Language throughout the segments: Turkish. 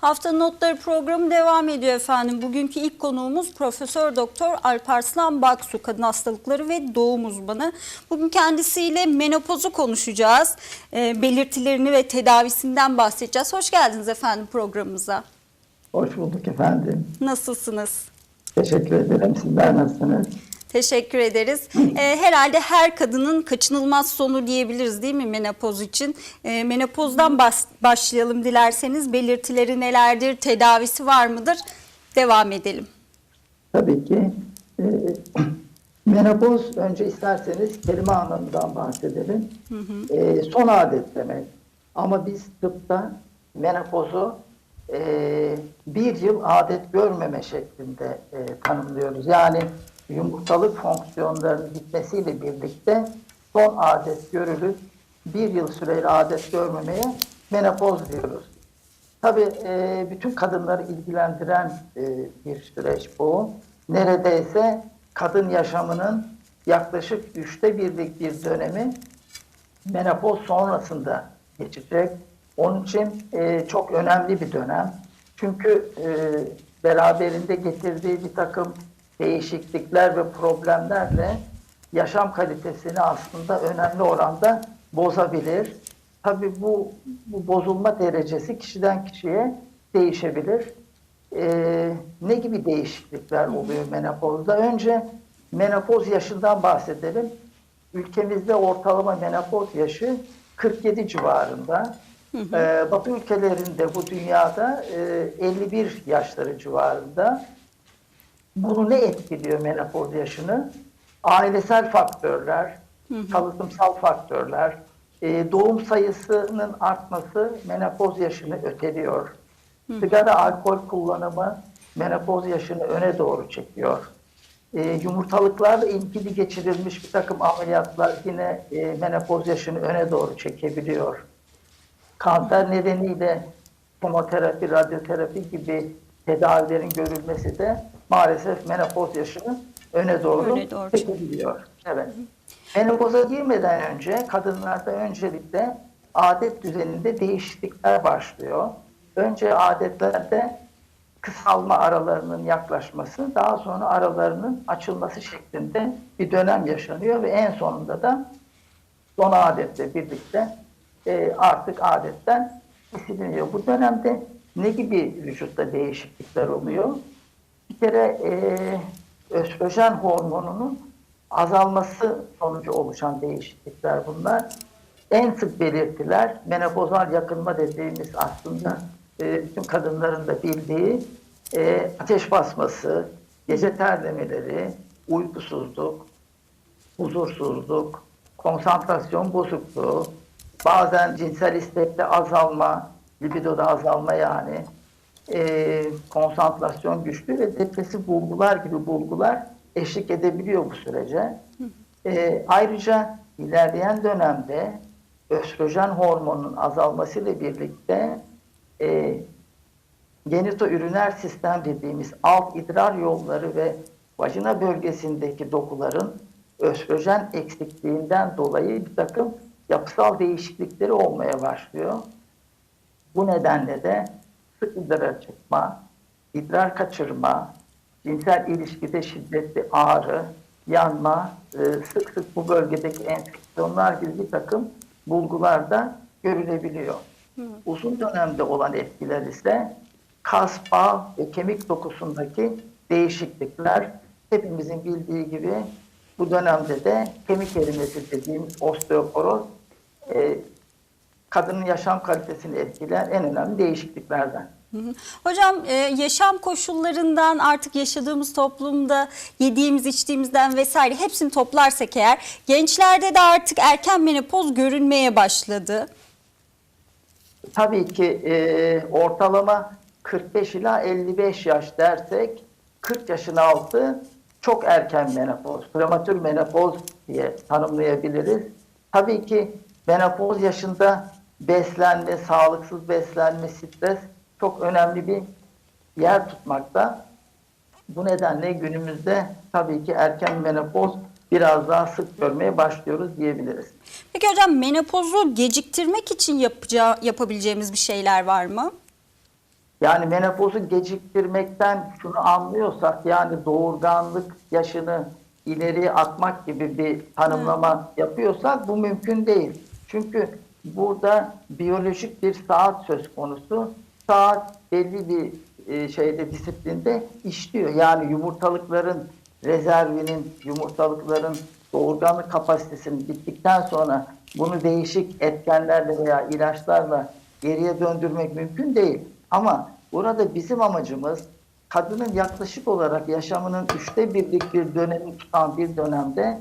Hafta Notları programı devam ediyor efendim. Bugünkü ilk konuğumuz Profesör Doktor Alparslan Baksu, kadın hastalıkları ve doğum uzmanı. Bugün kendisiyle menopozu konuşacağız. E, belirtilerini ve tedavisinden bahsedeceğiz. Hoş geldiniz efendim programımıza. Hoş bulduk efendim. Nasılsınız? Teşekkür ederim. Sizler nasılsınız? Teşekkür ederiz. Ee, herhalde her kadının kaçınılmaz sonu diyebiliriz değil mi menopoz için? Ee, menopozdan bas- başlayalım dilerseniz. Belirtileri nelerdir, tedavisi var mıdır? Devam edelim. Tabii ki e, menopoz önce isterseniz kelime anlamından bahsedelim. E, son adet demek. Ama biz tıpta menopozu e, bir yıl adet görmeme şeklinde e, tanımlıyoruz. Yani yumurtalık fonksiyonlarının bitmesiyle birlikte son adet görülüp bir yıl süreyle adet görmemeye menopoz diyoruz. Tabii e, bütün kadınları ilgilendiren e, bir süreç bu. Neredeyse kadın yaşamının yaklaşık üçte birlik bir dönemi menopoz sonrasında geçecek. Onun için e, çok önemli bir dönem. Çünkü e, beraberinde getirdiği bir takım değişiklikler ve problemlerle yaşam kalitesini aslında önemli oranda bozabilir. Tabii bu, bu bozulma derecesi kişiden kişiye değişebilir. Ee, ne gibi değişiklikler oluyor menopozda? Önce menopoz yaşından bahsedelim. Ülkemizde ortalama menopoz yaşı 47 civarında. Ee, Batı ülkelerinde bu dünyada e, 51 yaşları civarında. Bunu ne etkiliyor menopoz yaşını? Ailesel faktörler, kalıtımsal faktörler, e, doğum sayısının artması menopoz yaşını öteliyor. Sigara, alkol kullanımı menopoz yaşını öne doğru çekiyor. E, yumurtalıklarla ilgili geçirilmiş bir takım ameliyatlar yine e, menopoz yaşını öne doğru çekebiliyor. Kanser nedeniyle kemoterapi, radyoterapi gibi tedavilerin görülmesi de maalesef menopoz yaşını öne doğru, Öne doğru çekebiliyor. Evet. Menopoza girmeden önce kadınlarda öncelikle adet düzeninde değişiklikler başlıyor. Önce adetlerde kısalma aralarının yaklaşması, daha sonra aralarının açılması şeklinde bir dönem yaşanıyor ve en sonunda da son adetle birlikte e, artık adetten siliniyor. Bu dönemde ne gibi vücutta değişiklikler oluyor? Bir kere e, östrojen hormonunun azalması sonucu oluşan değişiklikler bunlar. En sık belirtiler menopozal yakınma dediğimiz aslında e, kadınların da bildiği e, ateş basması, gece terlemeleri, uykusuzluk, huzursuzluk, konsantrasyon bozukluğu, bazen cinsel istekte azalma, libidoda azalma yani, e, konsantrasyon güçlü ve depresif bulgular gibi bulgular eşlik edebiliyor bu sürece. E, ayrıca ilerleyen dönemde östrojen hormonunun azalmasıyla birlikte e, genitoüriner sistem dediğimiz alt idrar yolları ve vajina bölgesindeki dokuların östrojen eksikliğinden dolayı bir takım yapısal değişiklikleri olmaya başlıyor. Bu nedenle de sık idrar çıkma, idrar kaçırma, cinsel ilişkide şiddetli ağrı, yanma, e, sık sık bu bölgedeki enfeksiyonlar gibi bir takım bulgularda görülebiliyor. Uzun dönemde olan etkiler ise kas, bağ ve kemik dokusundaki değişiklikler hepimizin bildiği gibi bu dönemde de kemik erimesi dediğimiz osteoporoz e, kadının yaşam kalitesini etkileyen en önemli değişikliklerden. Hocam e, yaşam koşullarından artık yaşadığımız toplumda yediğimiz içtiğimizden vesaire hepsini toplarsak eğer gençlerde de artık erken menopoz görünmeye başladı. Tabii ki e, ortalama 45 ila 55 yaş dersek 40 yaşın altı çok erken menopoz, prematür menopoz diye tanımlayabiliriz. Tabii ki menopoz yaşında beslenme, sağlıksız beslenme, stres çok önemli bir yer tutmakta. Bu nedenle günümüzde tabii ki erken menopoz biraz daha sık görmeye başlıyoruz diyebiliriz. Peki hocam menopozu geciktirmek için yapacağı, yapabileceğimiz bir şeyler var mı? Yani menopozu geciktirmekten şunu anlıyorsak yani doğurganlık yaşını ileriye atmak gibi bir tanımlama yapıyorsak bu mümkün değil. Çünkü burada biyolojik bir saat söz konusu. Saat belli bir e, şeyde disiplinde işliyor. Yani yumurtalıkların rezervinin, yumurtalıkların doğurganlık kapasitesinin bittikten sonra bunu değişik etkenlerle veya ilaçlarla geriye döndürmek mümkün değil. Ama burada bizim amacımız kadının yaklaşık olarak yaşamının üçte birlik bir dönemi tutan bir dönemde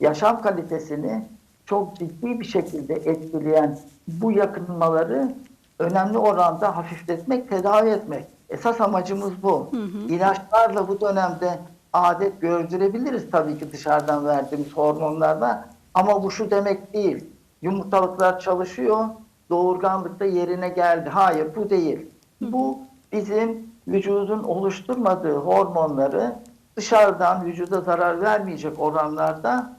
yaşam kalitesini çok ciddi bir şekilde etkileyen bu yakınmaları önemli oranda hafifletmek, tedavi etmek. Esas amacımız bu. İlaçlarla bu dönemde adet gördürebiliriz tabii ki dışarıdan verdiğimiz hormonlarla ama bu şu demek değil. Yumurtalıklar çalışıyor, doğurganlıkta yerine geldi. Hayır bu değil. Bu bizim vücudun oluşturmadığı hormonları dışarıdan vücuda zarar vermeyecek oranlarda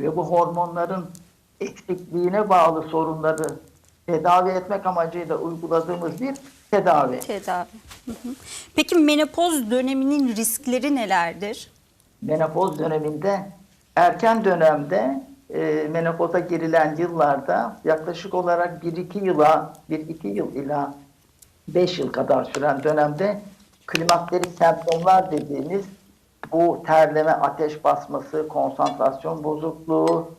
ve bu hormonların eksikliğine bağlı sorunları tedavi etmek amacıyla uyguladığımız bir tedavi. Tedavi. Hı hı. Peki menopoz döneminin riskleri nelerdir? Menopoz döneminde erken dönemde e, menopoza girilen yıllarda yaklaşık olarak 1-2 yıla 1-2 yıl ila 5 yıl kadar süren dönemde klimakterik semptomlar dediğimiz bu terleme, ateş basması, konsantrasyon bozukluğu,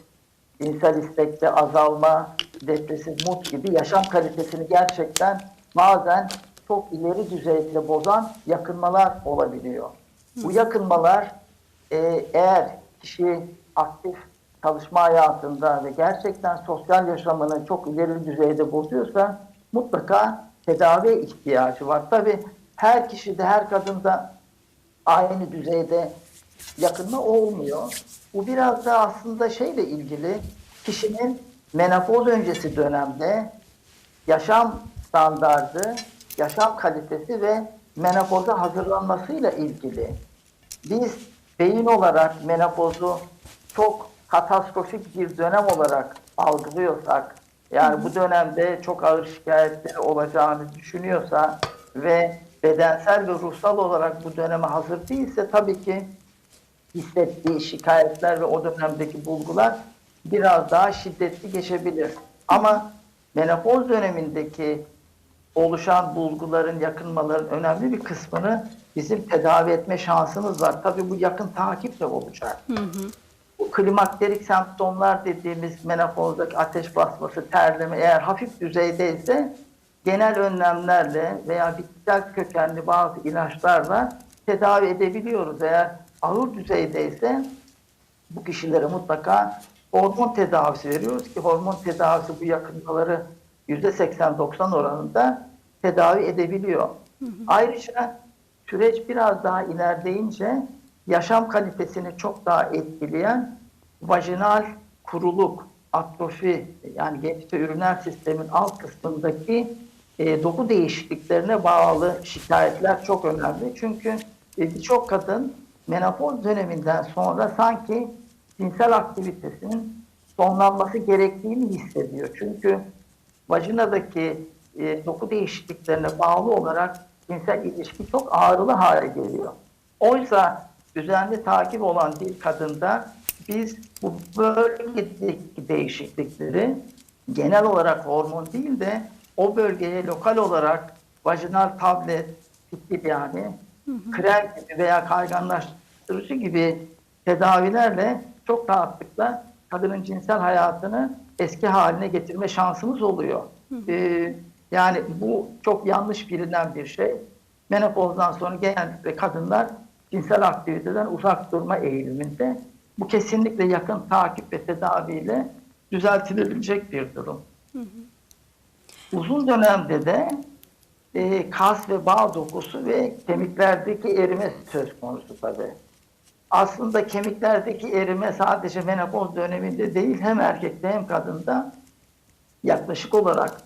cinsel istekte azalma, depresif mut gibi yaşam kalitesini gerçekten bazen çok ileri düzeyde bozan yakınmalar olabiliyor. Bu yakınmalar e, eğer kişi aktif çalışma hayatında ve gerçekten sosyal yaşamını çok ileri düzeyde bozuyorsa mutlaka tedavi ihtiyacı var. Tabi her kişide, her kadında aynı düzeyde yakınma olmuyor. Bu biraz da aslında şeyle ilgili kişinin menopoz öncesi dönemde yaşam standardı, yaşam kalitesi ve menopoza hazırlanmasıyla ilgili. Biz beyin olarak menopozu çok katastrofik bir dönem olarak algılıyorsak, yani bu dönemde çok ağır şikayetleri olacağını düşünüyorsa ve bedensel ve ruhsal olarak bu döneme hazır değilse tabii ki hissettiği şikayetler ve o dönemdeki bulgular biraz daha şiddetli geçebilir. Ama menopoz dönemindeki oluşan bulguların, yakınmaların önemli bir kısmını bizim tedavi etme şansımız var. Tabii bu yakın takip de olacak. Bu klimakterik semptomlar dediğimiz menopozdaki ateş basması, terleme eğer hafif düzeydeyse genel önlemlerle veya bitkisel kökenli bazı ilaçlarla tedavi edebiliyoruz. Eğer ağır düzeydeyse bu kişilere mutlaka hormon tedavisi veriyoruz ki hormon tedavisi bu yakınmaları %80-90 oranında tedavi edebiliyor. Ayrıca süreç biraz daha ilerleyince yaşam kalitesini çok daha etkileyen vajinal kuruluk, atrofi yani gençte üriner sistemin alt kısmındaki e, doku değişikliklerine bağlı şikayetler çok önemli. Çünkü e, birçok kadın menopoz döneminden sonra sanki cinsel aktivitesinin sonlanması gerektiğini hissediyor. Çünkü vajinadaki e, doku değişikliklerine bağlı olarak cinsel ilişki çok ağrılı hale geliyor. Oysa düzenli takip olan bir kadında biz bu bölgedeki değişiklikleri genel olarak hormon değil de o bölgeye lokal olarak vajinal tablet tip yani krem gibi veya kayganlaştırıcı gibi tedavilerle çok rahatlıkla kadının cinsel hayatını eski haline getirme şansımız oluyor. Ee, yani bu çok yanlış bilinen bir şey. Menopozdan sonra genellikle kadınlar cinsel aktiviteden uzak durma eğiliminde. Bu kesinlikle yakın takip ve tedaviyle düzeltilebilecek bir durum. Uzun dönemde de e, kas ve bağ dokusu ve kemiklerdeki erime söz konusu tabii. Aslında kemiklerdeki erime sadece menopoz döneminde değil hem erkekte hem kadında yaklaşık olarak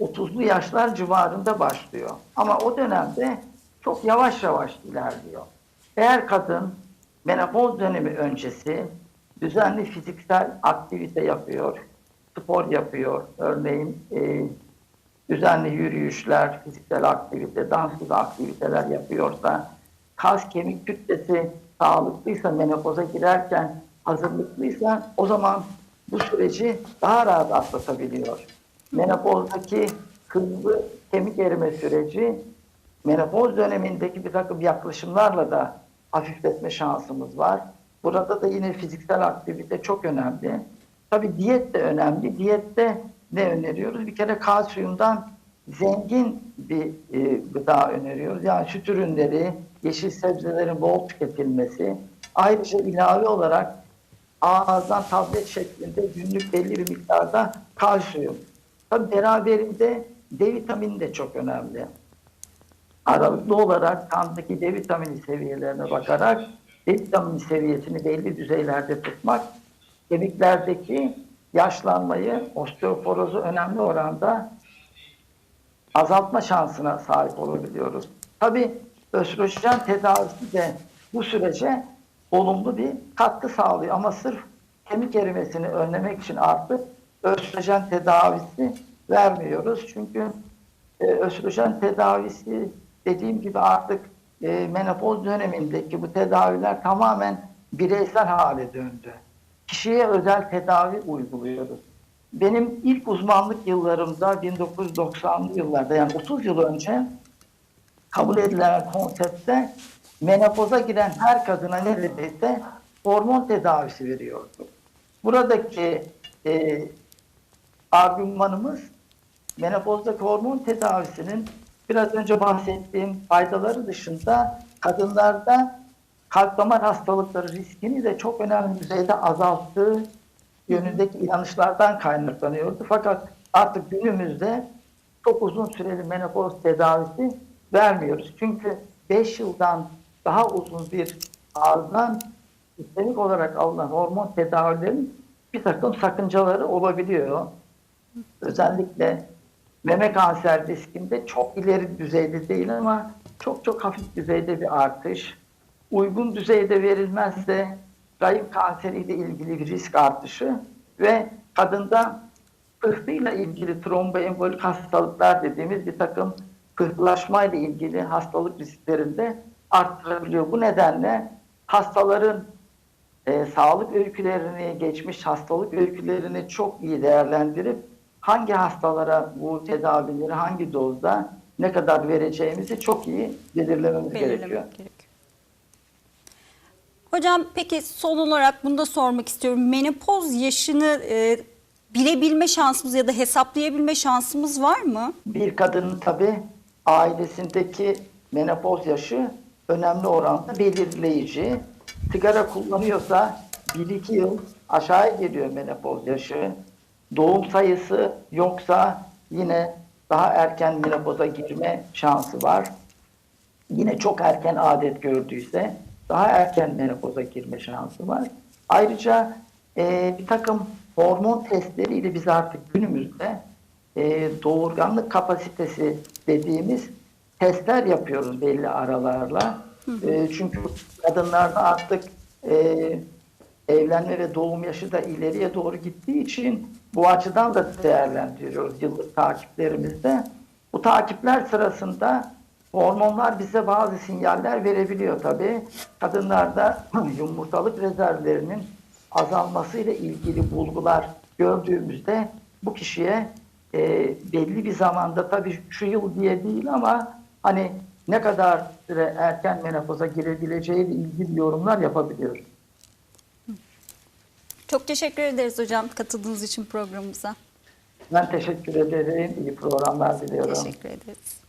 30'lu yaşlar civarında başlıyor. Ama o dönemde çok yavaş yavaş ilerliyor. Eğer kadın menopoz dönemi öncesi düzenli fiziksel aktivite yapıyor, spor yapıyor, örneğin e, düzenli yürüyüşler, fiziksel aktivite, dans gibi aktiviteler yapıyorsa, kas kemik kütlesi sağlıklıysa, menopoza girerken hazırlıklıysa o zaman bu süreci daha rahat atlatabiliyor. Menopozdaki hızlı kemik erime süreci menopoz dönemindeki bir takım yaklaşımlarla da hafifletme şansımız var. Burada da yine fiziksel aktivite çok önemli. Tabii diyet de önemli. Diyette ne öneriyoruz? Bir kere kalsiyumdan zengin bir e, gıda öneriyoruz. Yani süt ürünleri, yeşil sebzelerin bol tüketilmesi. Ayrıca ilave olarak ağızdan tablet şeklinde günlük belli bir miktarda kalsiyum. Tabii beraberinde D vitamini de çok önemli aralıklı olarak kandaki D vitamini seviyelerine bakarak D vitamini seviyesini belli düzeylerde tutmak kemiklerdeki yaşlanmayı, osteoporozu önemli oranda azaltma şansına sahip olabiliyoruz. Tabii östrojen tedavisi de bu sürece olumlu bir katkı sağlıyor ama sırf kemik erimesini önlemek için artık östrojen tedavisi vermiyoruz. Çünkü e, östrojen tedavisi dediğim gibi artık e, menopoz dönemindeki bu tedaviler tamamen bireysel hale döndü. Kişiye özel tedavi uyguluyoruz. Benim ilk uzmanlık yıllarımda 1990'lı yıllarda yani 30 yıl önce kabul edilen konseptte menopoza giren her kadına neredeyse hormon tedavisi veriyorduk. Buradaki e, argümanımız menopozdaki hormon tedavisinin biraz önce bahsettiğim faydaları dışında kadınlarda kalp damar hastalıkları riskini de çok önemli düzeyde azalttığı yönündeki inanışlardan kaynaklanıyordu. Fakat artık günümüzde çok uzun süreli menopoz tedavisi vermiyoruz. Çünkü 5 yıldan daha uzun bir ağızdan sistemik olarak alınan hormon tedavilerin bir takım sakıncaları olabiliyor. Özellikle meme kanser riskinde çok ileri düzeyde değil ama çok çok hafif düzeyde bir artış. Uygun düzeyde verilmezse rahim kanseriyle ilgili bir risk artışı ve kadında pıhtıyla ilgili tromboembolik hastalıklar dediğimiz bir takım pıhtılaşmayla ilgili hastalık risklerinde arttırabiliyor. Bu nedenle hastaların e, sağlık öykülerini, geçmiş hastalık öykülerini çok iyi değerlendirip hangi hastalara bu tedavileri hangi dozda ne kadar vereceğimizi çok iyi belirlememiz belirlemek gerekiyor. gerekiyor. Hocam peki son olarak bunu da sormak istiyorum. Menopoz yaşını e, bilebilme şansımız ya da hesaplayabilme şansımız var mı? Bir kadının tabi ailesindeki menopoz yaşı önemli oranda belirleyici. Sigara kullanıyorsa 1-2 yıl aşağıya geliyor menopoz yaşı. Doğum sayısı yoksa yine daha erken menopoza girme şansı var. Yine çok erken adet gördüyse daha erken menopoza girme şansı var. Ayrıca e, bir takım hormon testleriyle biz artık günümüzde e, doğurganlık kapasitesi dediğimiz testler yapıyoruz belli aralarla. E, çünkü kadınlarda artık e, evlenme ve doğum yaşı da ileriye doğru gittiği için bu açıdan da değerlendiriyoruz yıllık takiplerimizde. Bu takipler sırasında hormonlar bize bazı sinyaller verebiliyor tabii. Kadınlarda yumurtalık rezervlerinin azalmasıyla ilgili bulgular gördüğümüzde bu kişiye e, belli bir zamanda tabii şu yıl diye değil ama hani ne kadar süre erken menopoza girebileceğiyle ilgili yorumlar yapabiliyoruz. Çok teşekkür ederiz hocam katıldığınız için programımıza. Ben teşekkür ederim. İyi programlar diliyorum. Teşekkür ederiz.